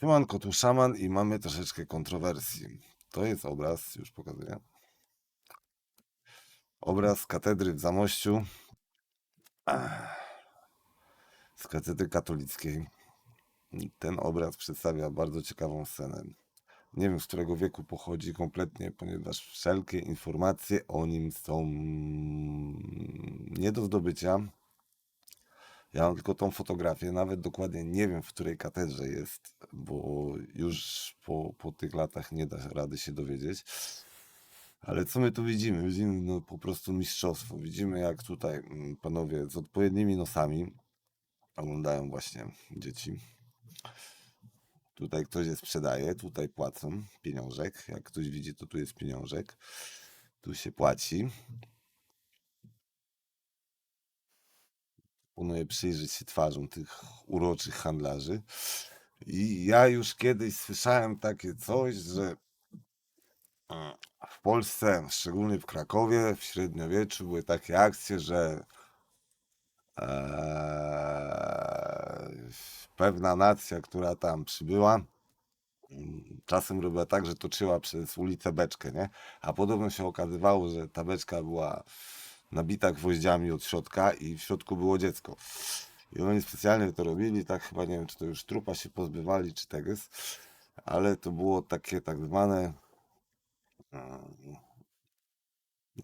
Siemanko, tu szaman i mamy troszeczkę kontrowersji. To jest obraz, już pokazuję. Obraz katedry w Zamościu. Z katedry katolickiej. Ten obraz przedstawia bardzo ciekawą scenę. Nie wiem, z którego wieku pochodzi kompletnie, ponieważ wszelkie informacje o nim są nie do zdobycia. Ja mam tylko tą fotografię, nawet dokładnie nie wiem, w której katedrze jest, bo już po, po tych latach nie da rady się dowiedzieć. Ale co my tu widzimy? Widzimy no, po prostu mistrzostwo. Widzimy, jak tutaj mm, panowie z odpowiednimi nosami oglądają właśnie dzieci. Tutaj ktoś je sprzedaje, tutaj płacą pieniążek. Jak ktoś widzi, to tu jest pieniążek. Tu się płaci. Proponuję przyjrzeć się twarzom tych uroczych handlarzy. I ja już kiedyś słyszałem takie coś, że mm, w Polsce, szczególnie w Krakowie, w średniowieczu były takie akcje, że eee, pewna nacja, która tam przybyła, czasem robiła tak, że toczyła przez ulicę beczkę, nie? A podobno się okazywało, że ta beczka była nabita gwoździami od środka i w środku było dziecko. I oni specjalnie to robili, tak chyba nie wiem, czy to już trupa się pozbywali, czy tego jest, ale to było takie tak zwane.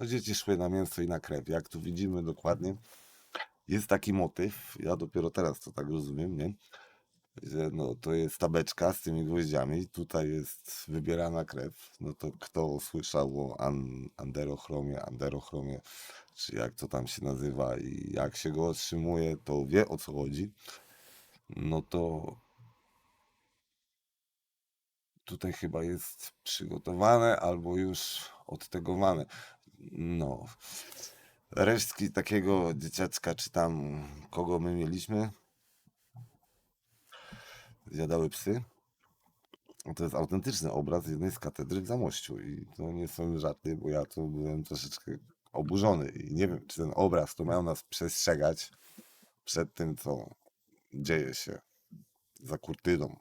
No, dzieci szły na mięso i na krew. Jak tu widzimy dokładnie, jest taki motyw. Ja dopiero teraz to tak rozumiem, nie? Że no, to jest tabeczka z tymi gwoździami. Tutaj jest wybierana krew. No to kto słyszał o an, anderochromie, anderochromie, czy jak to tam się nazywa i jak się go otrzymuje, to wie o co chodzi. No to tutaj chyba jest przygotowane albo już odtegowane. No. Resztki takiego dzieciaczka, czy tam kogo my mieliśmy, zjadały psy. To jest autentyczny obraz jednej z katedry w Zamościu i to nie są żarty, bo ja tu byłem troszeczkę oburzony i nie wiem, czy ten obraz to miał nas przestrzegać przed tym, co dzieje się za kurtyną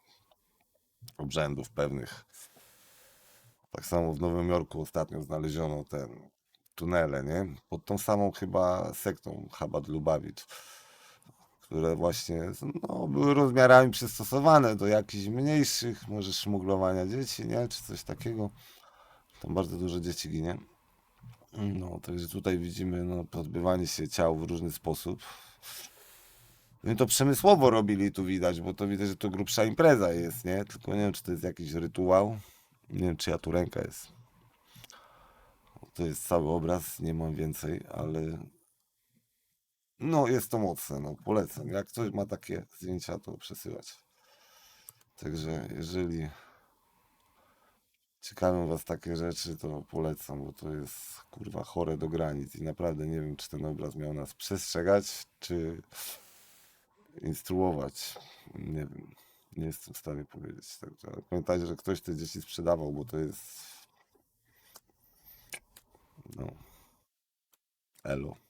obrzędów pewnych. Tak samo w Nowym Jorku ostatnio znaleziono te tunele, nie? Pod tą samą chyba sektą Chabad Lubawicz, które właśnie no, były rozmiarami przystosowane do jakichś mniejszych, może szmuglowania dzieci, nie? Czy coś takiego. Tam bardzo dużo dzieci ginie. No, także tutaj widzimy no, pozbywanie się ciał w różny sposób. No i to przemysłowo robili tu widać, bo to widać, że to grubsza impreza jest, nie? Tylko nie wiem, czy to jest jakiś rytuał. Nie wiem, czyja tu ręka jest. To jest cały obraz, nie mam więcej, ale no jest to mocne, no polecam. Jak ktoś ma takie zdjęcia, to przesyłać. Także jeżeli ciekawią was takie rzeczy, to polecam, bo to jest kurwa chore do granic i naprawdę nie wiem, czy ten obraz miał nas przestrzegać, czy instruować. Nie wiem. Nie jestem w stanie powiedzieć. Także pamiętajcie, że ktoś te dzieci sprzedawał, bo to jest. No. Elo.